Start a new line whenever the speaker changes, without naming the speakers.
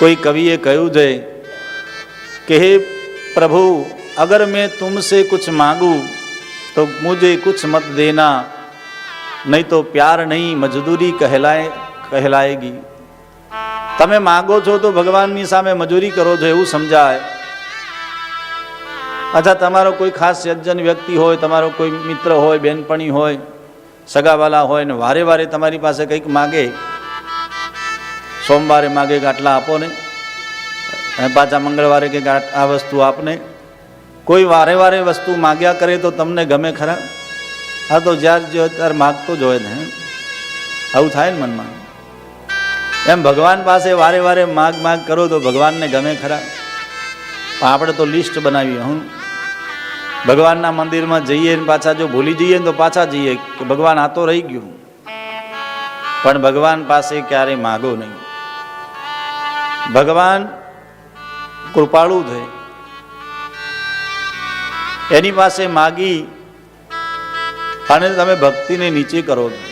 કોઈ કવિએ કહ્યું છે કે, હે પ્રભુ, અગર મેં તુમસે કુછ માગું, તો મુજે કુછ મત દેના, નહીં તો પ્યાર નહીં મજદૂરી કહેલાય, કહેલાયગી. તમે માગો છો તો ભગવાનની સામે મજૂરી કરો છો એવું સમજાય. અથવા તમારો કોઈ ખાસ સજ્જન વ્યક્તિ હોય, તમારો કોઈ મિત્ર હોય, બેનપણી હોય, સગાવાલા હોય ને વારે વારે તમારી પાસે કંઈક માગે સોમવારે માગે કે આટલા આપો ને અને પાછા મંગળવારે કે આ વસ્તુ આપને. કોઈ વારે વારે વસ્તુ માગ્યા કરે તો તમને ગમે ખરા? હા તો જ્યારે જો ત્યારે માગતો જ હોય ને. આવું થાય ને મનમાં? એમ ભગવાન પાસે વારે વારે માગ માગ કરો તો ભગવાનને ગમે ખરા? પણ આપણે તો લિસ્ટ બનાવીએ હું. ભગવાનના મંદિરમાં જઈએ ને પાછા જો ભૂલી જઈએ ને તો પાછા જઈએ કે ભગવાન આ તો રહી ગયું. પણ ભગવાન પાસે ક્યારેય માગો નહીં. ભગવાન કૃપાળુ છે. એની પાસે માગી અને તમે ભક્તિને નીચે કરો છો.